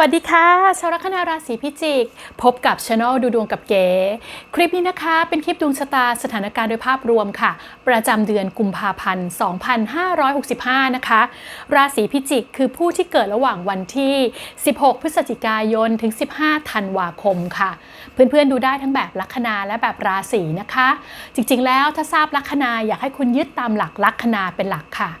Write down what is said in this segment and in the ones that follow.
วัสดีค่ะชาวลัคนาราศีพิจิก พบกับช anel ดูดวงกับเก๋ คลิปนี้นะคะ เป็นคลิปดวงชะตาสถานการณ์โดยภาพรวมค่ะ ประจำเดือนกุมภาพันธ์ 2565 นะคะ ราศีพิจิกคือผู้ที่เกิดระหว่างวันที่ 16 พฤศจิกายน ถึง 15 ธันวาคมค่ะ เพื่อนๆดูได้ทั้งแบบลัคนาและแบบราศีนะคะ จริงๆแล้วถ้าทราบลัคนาอยากให้คุณยึดตามหลักลัคนาเป็นหลักค่ะ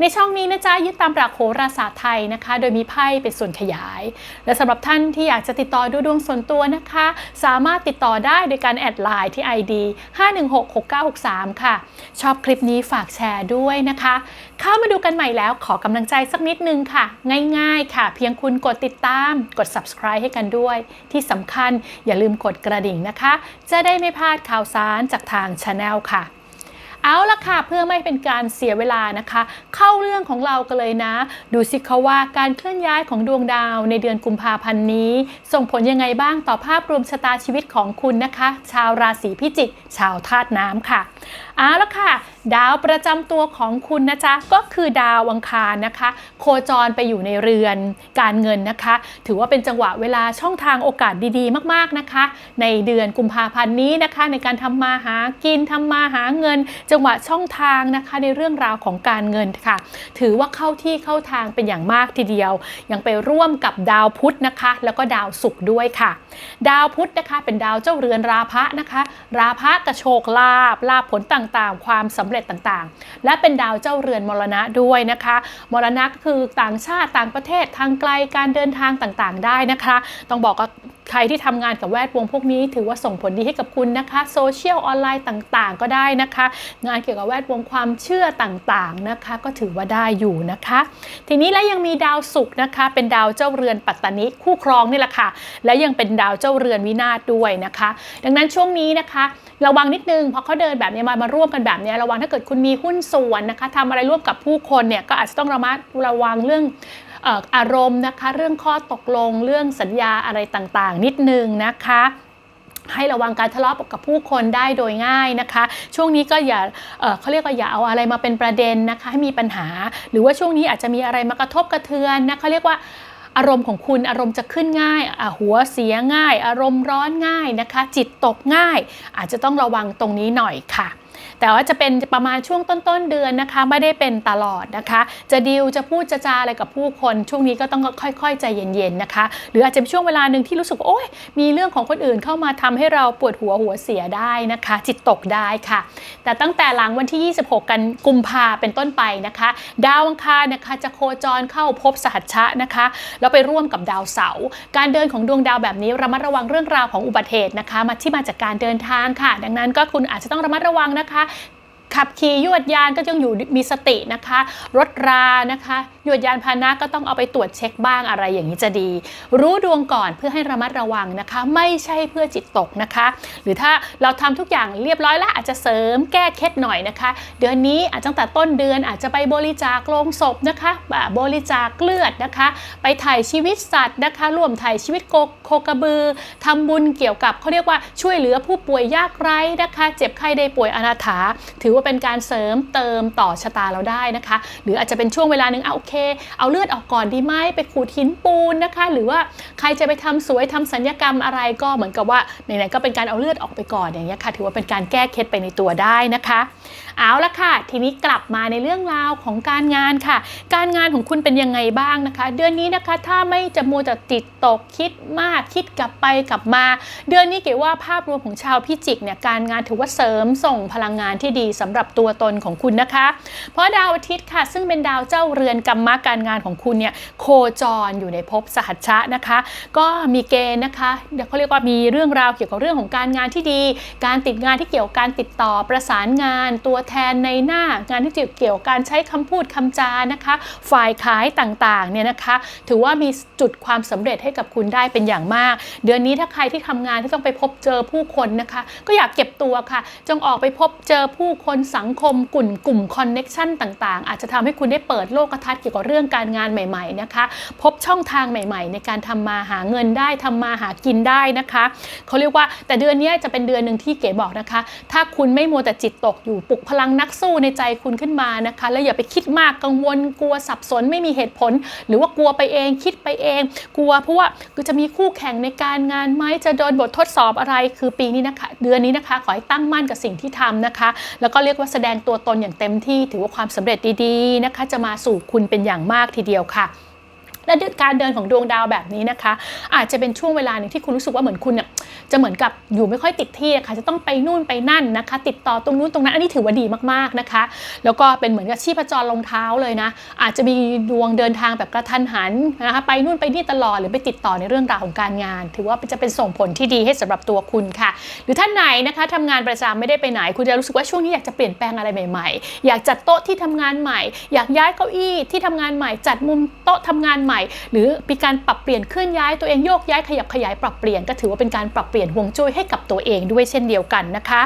ในช่องนี้นะจ๊ะยึดตามหลักโหราศาสตร์ไทยนะคะ โดยมีไพ่เป็นส่วนขยาย และสำหรับท่านที่อยากจะติดต่อดูดวงส่วนตัวนะคะ สามารถติดต่อได้โดยการแอดไลน์ที่ ID 5166963 ค่ะ ชอบคลิปนี้ฝากแชร์ด้วยนะคะ เข้ามาดูกันใหม่แล้วขอกำลังใจสักนิดนึงค่ะ ง่ายๆค่ะ เพียงคุณกดติดตามกด subscribe ให้กันด้วย ที่สำคัญอย่าลืมกดกระดิ่งนะคะ จะได้ไม่พลาดข่าวสารจากทาง Channel ค่ะ เอาละค่ะเพื่อไม่เป็นการเสียเวลานะคะ เข้าเรื่องของเรากันเลยนะ ดูสิคะว่าการเคลื่อนย้ายของดวงดาวในเดือนกุมภาพันธ์นี้ ส่งผลยังไงบ้างต่อภาพรวมชะตาชีวิตของคุณนะคะ ชาวราศีพิจิก ชาวธาตุน้ำค่ะเอาละค่ะ ดาวประจำตัวของคุณนะจ๊ะก็คือดาวอังคารนะคะ โคจรไปอยู่ในเรือนการเงินนะคะ ถือว่าเป็นจังหวะเวลาช่องทางโอกาสดีๆ มากๆนะคะ ในเดือนกุมภาพันธ์นี้นะคะ ในการทำมาหากินทำมาหาเงิน จังหวะช่องทางนะคะในเรื่องราวของการเงินค่ะ ถือว่าเข้าที่เข้าทางเป็นอย่างมากทีเดียว ยังไปร่วมกับดาวพุธนะคะ แล้วก็ดาวศุกร์ด้วยค่ะ ดาวพุธนะคะเป็นดาวเจ้าเรือนราพะนะคะ ราพะกระโชกลาบลาภผลต่างๆ ความสำเร็จต่างๆ และเป็นดาวเจ้าเรือนมรณะด้วยนะคะ มรณะก็คือต่างชาติต่างประเทศทางไกลการเดินทางต่างๆ ได้นะคะ ต้องบอก ใครที่ทำงานกับแวดวงพวกนี้ ถือว่าส่งผลดีให้กับคุณนะคะโซเชียลออนไลน์ต่างๆ ก็ได้นะคะ งานเกี่ยวกับแวดวงความเชื่อต่างๆนะคะ ก็ถือว่าได้อยู่นะคะ ทีนี้แล้วยังมีดาวศุกร์นะคะ เป็นดาวเจ้าเรือนปัตตานิคู่ครองนี่แหละค่ะ และยังเป็นดาวเจ้าเรือนวินาศด้วยนะคะ ดังนั้นช่วงนี้นะคะระวังนิดนึงเพราะเขาเดินแบบนี้มามาร่วมกันแบบนี้ระวังถ้าเกิดคุณมีหุ้นส่วนนะคะทำอะไรร่วมกับผู้คนเนี่ยก็อาจจะต้องระมัดระวังเรื่อง อารมณ์นะคะ เรื่องข้อตกลงเรื่องสัญญาอะไรต่างๆ นิดนึงนะคะให้ระวังการทะเลาะกับผู้คนได้โดยง่ายนะคะ ช่วงนี้ก็อย่าเเขาเรียกว่าอย่าเอาอะไรมาเป็นประเด็นนะคะ ให้มีปัญหา หรือว่าช่วงนี้อาจจะมีอะไรมากระทบกระเทือนนะเขาเรียกว่าอารมณ์ของคุณอารมณ์จะขึ้นง่าย หัวเสียง่าย อารมณ์ร้อนง่ายนะคะ จิตตกง่าย อาจจะต้องระวังตรงนี้หน่อยค่ะ แต่ว่าจะเป็นประมาณช่วงต้นๆเดือนนะคะ ไม่ได้เป็นตลอดนะคะ จะดิวจะพูดจะจาอะไรกับผู้คน ช่วงนี้ก็ต้องค่อยๆ ใจเย็นๆนะคะ หรืออาจจะเป็นช่วงเวลาหนึ่งที่รู้สึกโอ๊ยมีเรื่องของคนอื่นเข้ามาทำให้เราปวดหัวหัวเสียได้นะคะ จิตตกได้ค่ะ แต่ตั้งแต่หลังวันที่ 26 กันกุมภาเป็นต้นไปนะคะ ดาวอังคารนะคะจะโคจรเข้าพบสหัชชะนะคะแล้วไปร่วมกับดาวเสาร์การเดินของดวงดาวแบบนี้ระมัดระวังเรื่องราวของอุบัติเหตุนะคะ มาที่มาจากการเดินทางค่ะ ดังนั้นก็คุณอาจจะต้องระมัดระวังนะคะขับขี่ยวดยานก็ต้องอยู่มีสตินะคะ รถรานะคะ ยวดยานพาหนะก็ต้องเอาไปตรวจเช็คบ้างอะไรอย่างนี้จะดี รู้ดวงก่อนเพื่อให้ระมัดระวังนะคะ ไม่ใช่เพื่อจิตตกนะคะ หรือถ้าเราทำทุกอย่างเรียบร้อยแล้วอาจจะเสริมแก้เคล็ดหน่อยนะคะ เดือนนี้อาจจะตั้งแต่ต้นเดือนอาจจะไปบริจาคโลงศพนะคะบริจาคเลือดนะคะ ไปถ่ายชีวิตสัตว์นะคะร่วมถ่ายชีวิตโคโคกระบือทำบุญเกี่ยวกับเขาเรียกว่าช่วยเหลือผู้ป่วยยากไร้นะคะ เจ็บไข้ได้ป่วยอนาถา ถือว่าเป็นการเสริมเติมต่อชะตาเราได้นะคะ หรืออาจจะเป็นช่วงเวลาหนึ่งเอาโอเคเอาเลือดออกก่อนดีไหมไปขูดหินปูนนะคะ หรือว่าใครจะไปทำสวยทำสัญญกรรมอะไรก็เหมือนกับว่าไหนๆก็เป็นการเอาเลือดออกไปก่อนอย่างเงี้ยค่ะ ถือว่าเป็นการแก้เคล็ดไปในตัวได้นะคะ เอาละค่ะ ทีนี้กลับมาในเรื่องราวของการงานค่ะ การงานของคุณเป็นยังไงบ้างนะคะ เดือนนี้นะคะถ้าไม่จะมัวแต่ติดตกคิดมากคิดกลับไปกลับมา เดือนนี้เก๋ว่าภาพรวมของชาวพิจิกเนี่ยการงานถือว่าเสริมส่งพลังงานที่ดีสำหรับตัวตนของคุณนะคะ เพราะดาวอาทิตย์ค่ะ ซึ่งเป็นดาวเจ้าเรือนกรรมะการงานของคุณเนี่ยโคจรอยู่ในภพสหัชชะนะคะ ก็มีเกณฑ์นะคะเขาเรียกว่ามีเรื่องราวเกี่ยวกับเรื่องของการงานที่ดี การติดงานที่เกี่ยวกับการติดต่อประสานงาน ตัวแทนในหน้างานที่เกี่ยวกับการใช้คำพูดคำจานะคะ ฝ่ายขายต่างๆเนี่ยนะคะ ถือว่ามีจุดความสำเร็จให้กับคุณได้เป็นอย่างมาก เดือนนี้ถ้าใครที่ทำงานที่ต้องไปพบเจอผู้คนนะคะ ก็อยากเก็บตัวค่ะ จงออกไปพบเจอผู้คนสังคมกลุ่มกลุ่มคอนเน็กชันต่างๆ อาจจะทำให้คุณได้เปิดโลกทัศน์เกี่ยวยวกับเรื่องการงานใหม่ๆนะคะ พบช่องทางใหม่ ๆ ในการทำมาหาเงินได้ทำมาหากินได้นะคะเขาเรียกว่าแต่เดือนนี้จะเป็นเดือนหนึ่งที่เก๋บอกนะคะ ถ้าคุณไม่มัวแต่จิตตกอยู่ปลุกพลังนักสู้ในใจคุณขึ้นมานะคะ แล้วอย่าไปคิดมากกังวลกลัวสับสนไม่มีเหตุผล หรือว่ากลัวไปเองคิดไปเอง กลัวเพราะว่าคือจะมีคู่แข่งในการงานไหมจะโดนบททดสอบอะไรคือปีนี้นะคะ เดือนนี้นะคะ ขอให้ตั้งมั่นกับสิ่งที่ทำนะคะ แล้วก็เรียกว่าแสดงตัวตนอย่างเต็มที่ ถือว่าความสำเร็จดีๆนะคะ จะมาสู่คุณเป็นอย่างมากทีเดียวค่ะ และด้ดการเดินของดวงดาวแบบนี้นะคะ อาจจะเป็นช่วงเวลาหนึ่งที่คุณรู้สึกว่าเหมือนคุณเนี่ยจะเหมือนกับอยู่ไม่ค่อยติดที่อะค่ะจะต้องไปนู่นไปนั่นนะคะ ติดต่อตรงนู้นตรงนั้นอันนี้ถือว่าดีมากๆนะคะ แล้วก็เป็นเหมือนกับชีพจรลงเท้าเลยนะ อาจจะมีดวงเดินทางแบบกระทันหันนะคะไปนู่นไปนี่ตลอดหรือไปติดต่อในเรื่องราวของการงาน ถือว่าจะเป็นส่งผลที่ดีให้สำหรับตัวคุณค่ะ หรือท่านไหนนะคะทำงานประจำไม่ได้ไปไหน คุณจะรู้สึกว่าช่วงนี้อยากจะเปลี่ยนแปลงอะไรใหม่ ๆ อยากจัดโต๊ะที่ทำงานใหม่ อยากย้ายเก้าอี้ที่ทำงานใหม่ จัดมุมโต๊ะทำงานใหม่หรือมีการปรับเปลี่ยนเคลื่อนย้ายตัวเองโยกย้ายขยับขยายปรับเปลี่ยนก็ถือว่าเป็นการปรับเปลี่ยนห่วงจุ้ยให้กับตัวเองด้วยเช่นเดียวกันนะคะ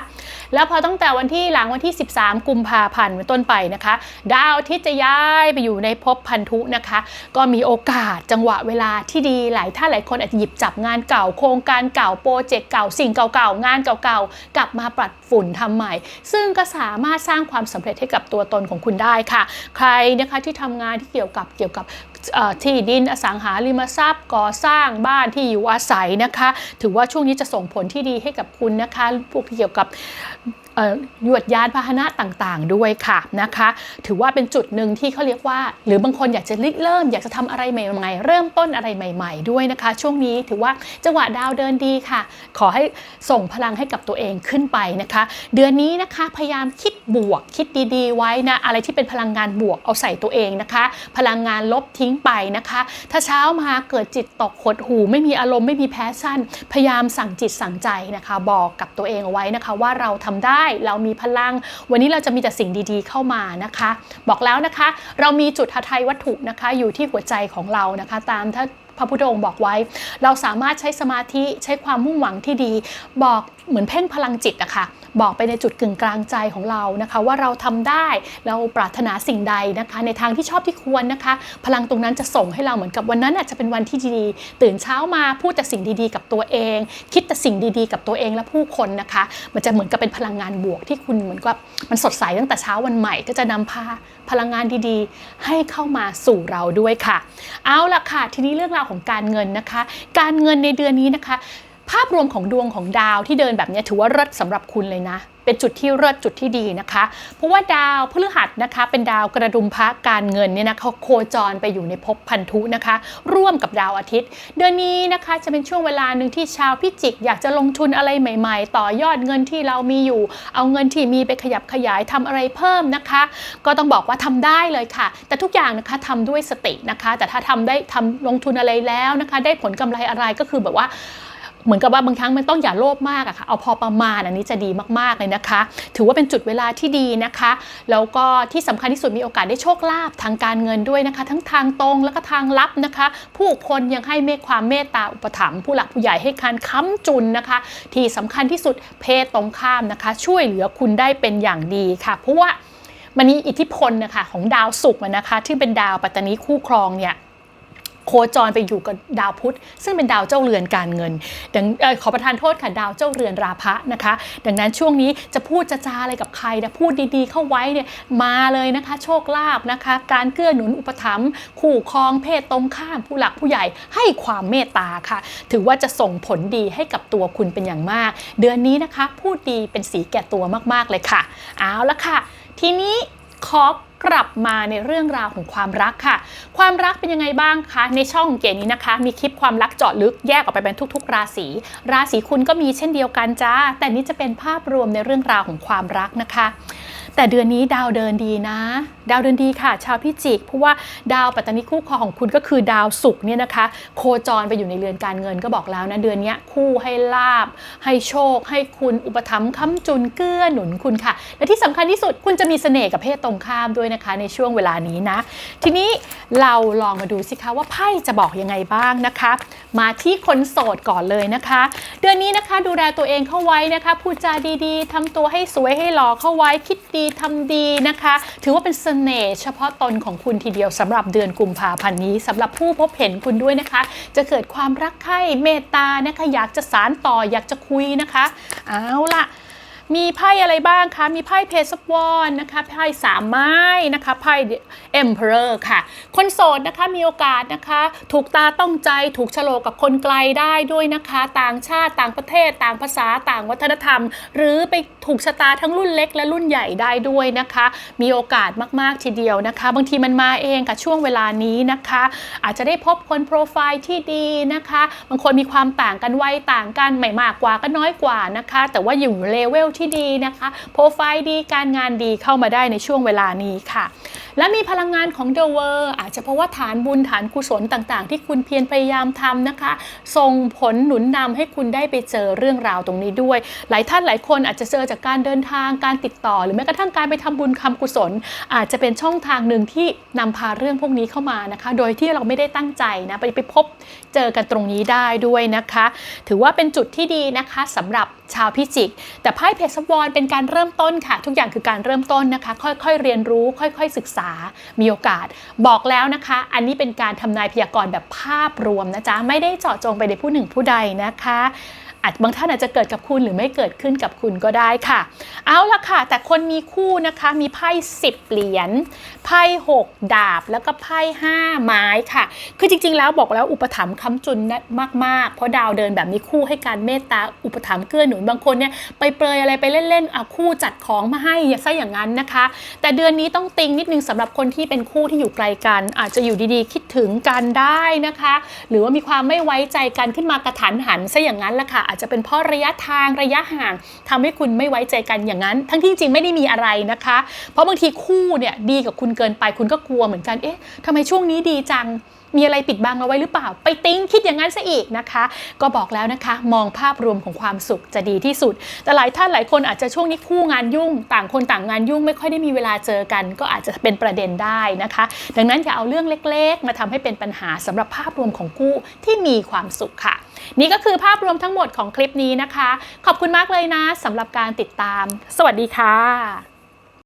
แล้วพอตั้งแต่วันที่หลังวันที่ 13 กุมภาพันธ์เป็นต้นไปนะคะ ดาวอาทิตย์จะย้ายไปอยู่ในภพพันธุนะคะ ก็มีโอกาสจังหวะเวลาที่ดีหลายท่านหลายคนอาจจะหยิบจับงานเก่าโครงการเก่าโปรเจกต์เก่าสิ่งเก่าๆงานเก่าๆกลับมาปรัดฝุ่นทำใหม่ ซึ่งก็สามารถสร้างความสำเร็จให้กับตัวตนของคุณได้ค่ะ ใครนะคะที่ทำงานที่เกี่ยวกับเกี่ยวกับ ที่ดินอสังหาริมทรัพย์ ก่อสร้างบ้านที่อยู่อาศัยนะคะ ถือว่าช่วงนี้จะส่งผลที่ดีให้กับคุณนะคะพวกเกี่ยวกับ ยวดยานพาหนะต่างๆ ด้วยค่ะนะคะ ถือว่าเป็นจุดหนึ่งที่เขาเรียกว่า หรือบางคนอยากจะริเริ่ม อยากจะทำอะไรใหม่ๆ เริ่มต้นอะไรใหม่ ๆ ด้วยนะคะ ช่วงนี้ถือว่าจังหวะดาวเดินดีค่ะ ขอให้ส่งพลังให้กับตัวเองขึ้นไปนะคะ เดือนนี้นะคะพยายามคิดบวก คิดดีๆ ไว้นะอะไรที่เป็นพลังงานบวกเอาใส่ตัวเองนะคะ พลังงานลบทิ้งไปนะคะ ถ้าเช้ามาเกิดจิตตกหดหูไม่มีอารมณ์ไม่มีแพชชั่น พยายามสั่งจิตสั่งใจนะคะ บอกกับตัวเองเอาไว้นะคะว่าเราทำได้เรามีพลัง วันนี้เราจะมีแต่สิ่งดีๆเข้ามานะคะ บอกแล้วนะคะ เรามีจุดทัยวัตถุนะคะอยู่ที่หัวใจของเรานะคะ ตามถ้าพระพุทธองค์บอกไว้ เราสามารถใช้สมาธิใช้ความมุ่งหวังที่ดี บอก เหมือนเพ่งพลังจิตอะค่ะบอกไปในจุดกึ่งกลางใจของเรานะคะว่าเราทำได้เราปรารถนาสิ่งใดนะคะ ในทางที่ชอบที่ควรนะคะ พลังตรงนั้นจะส่งให้เราเหมือนกับวันนั้นอาจจะเป็นวันที่ดี ตื่นเช้ามาพูดแต่สิ่งดีๆ กับตัวเอง คิดแต่สิ่งดีๆ กับตัวเองและผู้คนนะคะ มันจะเหมือนกับเป็นพลังงานบวกที่คุณเหมือนกับมันสดใสตั้งแต่เช้าวันใหม่ ก็จะนำพาพลังงานดีๆ ให้เข้ามาสู่เราด้วยค่ะ เอาล่ะค่ะ ทีนี้เรื่องราวของการเงินนะคะ การเงินในเดือนนี้นะคะ ภาพรวมของดวงของดาวที่เดินแบบนี้ถือว่าเลิศสำหรับคุณเลยนะ เป็นจุดที่เลิศจุดที่ดีนะคะ เพราะว่าดาวพฤหัสนะคะ เป็นดาวกระดุมพระการเงินเนี่ยนะเขาโคจรไปอยู่ในภพพันธุนะคะ ร่วมกับดาวอาทิตย์ เดือนนี้นะคะจะเป็นช่วงเวลาหนึ่งที่ชาวพิจิก อยากจะลงทุนอะไรใหม่ ๆ ต่อยอดเงินที่เรามีอยู่ เอาเงินที่มีไปขยับขยายทำอะไรเพิ่มนะคะ ก็ต้องบอกว่าทำได้เลยค่ะ แต่ทุกอย่างนะคะทำด้วยสตินะคะ แต่ถ้าทำได้ทำลงทุนอะไรแล้วนะคะ ได้ผลกำไรอะไรก็คือแบบว่า เหมือนกับว่าบางครั้งมันต้องอย่าโลภมากอะค่ะเอาพอประมาณอันนี้จะดีมากๆเลยนะคะ ถือว่าเป็นจุดเวลาที่ดีนะคะ แล้วก็ที่สำคัญที่สุดมีโอกาสได้โชคลาภทางการเงินด้วยนะคะ ทั้งทางตรงแล้วก็ทางลับนะคะ ผู้คนยังให้เมตความเมตตาอุปถัมภ์ผู้หลักผู้ใหญ่ให้การค้ำจุนนะคะ ที่สำคัญที่สุดเพศตรงข้ามนะคะ ช่วยเหลือคุณได้เป็นอย่างดีค่ะ เพราะว่ามันมีอิทธิพลนะคะของดาวศุกร์นะคะที่เป็นดาวปัตตานีคู่ครองเนี่ย โคจรไปอยู่กับดาวพุธ ซึ่งเป็นดาวเจ้าเรือนการเงินดังออขอประทานโทษค่ะดาวเจ้าเรือนราพะนะคะ ดังนั้นช่วงนี้จะพูดจะจาอะไรกับใครนะพูดดีๆ เข้าไว้เนี่ยมาเลยนะคะ โชคลาภนะคะ การเกื้อหนุนอุปถัมภ์คู่ครองเพศตรงข้ามผู้หลักผู้ใหญ่ให้ความเมตตาค่ะ ถือว่าจะส่งผลดีให้กับตัวคุณเป็นอย่างมาก เดือนนี้นะคะ พูดดีเป็นสีแก่ตัวมากๆเลยค่ะ เอาละค่ะ ทีนี้ขอ กลับมาในเรื่องราวของความรักค่ะ ความรักเป็นยังไงบ้างคะ ในช่องเก๋นี้นะคะ มีคลิปความรักเจาะลึกแยกออกไปเป็นทุก ๆ ราศี ราศีคุณก็มีเช่นเดียวกันจ้า แต่นี้จะเป็นภาพรวมในเรื่องราวของความรักนะคะ แต่เดือนนี้ดาวเดินดีนะ ดาวเดินดีค่ะ ชาวพิจิก เพราะว่าดาวปัตตานีคู่ครองของคุณก็คือดาวศุกร์เนี่ยนะคะ โคจรไปอยู่ในเรือนการเงินก็บอกแล้วนะเดือนนี้คู่ให้ลาบ ให้โชค ให้คุณอุปถัมภ์ค้ำจุนเกื้อหนุนคุณค่ะ และที่สำคัญที่สุดคุณจะมีเสน่ห์กับเพศตรงข้ามด้วยด้วยนะคะในช่วงเวลานี้นะ ทีนี้เราลองมาดูสิคะว่าไพ่จะบอกยังไงบ้างนะคะ มาที่คนโสดก่อนเลยนะคะ เดือนนี้นะคะดูแลตัวเองเข้าไว้นะคะพูดจาดีๆทำตัวให้สวยให้หล่อเข้าไว้คิดดีทำดีนะคะ ถือว่าเป็นเสน่ห์เฉพาะตนของคุณทีเดียวสำหรับเดือนกุมภาพันธ์นี้สำหรับผู้พบเห็นคุณด้วยนะคะ จะเกิดความรักใคร่เมตตานะคะ อยากจะสารต่ออยากจะคุยนะคะ เอาล่ะ มีไพ่อะไรบ้างคะ มีไพ่เพสวอนนะคะ ไพ่สามไม้นะคะ ไพ่เอ็มเพอร์ค่ะ คนโสดนะคะมีโอกาสนะคะ ถูกตาต้องใจ ถูกโฉลกกับคนไกลได้ด้วยนะคะ ต่างชาติ ต่างประเทศ ต่างภาษา ต่างวัฒนธรรม หรือไปถูกชะตาทั้งรุ่นเล็กและรุ่นใหญ่ได้ด้วยนะคะ มีโอกาสมาก ๆ ทีเดียวนะคะ บางทีมันมาเองกับช่วงเวลานี้นะคะ อาจจะได้พบคนโปรไฟล์ที่ดีนะคะ บางคนมีความต่างกันวัยต่างกัน ไม่มากกว่าก็น้อยกว่านะคะ แต่ว่าอยู่เลเวลที่ดีนะคะ โปรไฟล์ดีการงานดีเข้ามาได้ในช่วงเวลานี้ค่ะ และมีพลังงานของ The World อาจจะเพราะว่าฐานบุญฐานกุศลต่างๆ ที่คุณเพียรพยายามทำนะคะ ส่งผลหนุนนำให้คุณได้ไปเจอเรื่องราวตรงนี้ด้วย หลายท่านหลายคนอาจจะเจอจากการเดินทางการติดต่อ หรือแม้กระทั่งการไปทำบุญคำกุศล อาจจะเป็นช่องทางหนึ่งที่นำพาเรื่องพวกนี้เข้ามานะคะ โดยที่เราไม่ได้ตั้งใจนะไปไปพบเจอกันตรงนี้ได้ด้วยนะคะ ถือว่าเป็นจุดที่ดีนะคะสำหรับชาวพิจิก แต่ไพ่เพชรวรเป็นการเริ่มต้นค่ะ ทุกอย่างคือการเริ่มต้นนะคะ ค่อยๆเรียนรู้ ค่อย ๆ ศึกษามีโอกาส บอกแล้วนะคะ อันนี้เป็นการทำนายพยากรณ์แบบภาพรวมนะจ๊ะ ไม่ได้เจาะจงไปในผู้หนึ่งผู้ใดนะคะ อาจบางท่านอาจจะเกิดกับคุณหรือไม่เกิดขึ้นกับคุณก็ได้ค่ะ เอาละค่ะ แต่คนมีคู่นะคะมีไพ่10 เหรียญไพ่6 ดาบแล้วก็ไพ่5ไม้ค่ะ คือจริง ๆ แล้วบอกแล้วอุปถัมภ์ค้ำจุนนะมากๆ เพราะดาวเดินแบบนี้คู่ให้การเมตตาอุปถัมภ์เกื้อหนุนบางคนเนี่ยไปเปรยอะไรไปเล่นๆเอาคู่จัดของมาให้อย่าซะอย่างนั้นนะคะ แต่เดือนนี้ต้องติงนิดนึงสำหรับคนที่เป็นคู่ที่อยู่ไกลกัน อาจจะอยู่ดีๆ คิดถึงกันได้นะคะ หรือว่ามีความไม่ไว้ใจกันขึ้นมากระทันหันซะอย่างนั้นละค่ะอาจจะเป็นเพราะระยะทางระยะห่างทำให้คุณไม่ไว้ใจกันอย่างนั้น ทั้งที่จริงไม่ได้มีอะไรนะคะ เพราะบางทีคู่เนี่ยดีกับคุณเกินไปคุณก็กลัวเหมือนกันเอ๊ะทำไมช่วงนี้ดีจัง มีอะไรปิดบังเอาไว้หรือเปล่า ไปติ้งคิดอย่างนั้นซะอีกนะคะ ก็บอกแล้วนะคะ มองภาพรวมของความสุขจะดีที่สุด แต่หลายท่านหลายคนอาจจะช่วงนี้คู่งานยุ่ง ต่างคนต่างงานยุ่งไม่ค่อยได้มีเวลาเจอกัน ก็อาจจะเป็นประเด็นได้นะคะ ดังนั้นอย่าเอาเรื่องเล็กๆ มาทำให้เป็นปัญหาสำหรับภาพรวมของคู่ที่มีความสุขค่ะ นี่ก็คือภาพรวมทั้งหมดของคลิปนี้นะคะ ขอบคุณมากเลยนะสำหรับการติดตาม สวัสดีค่ะ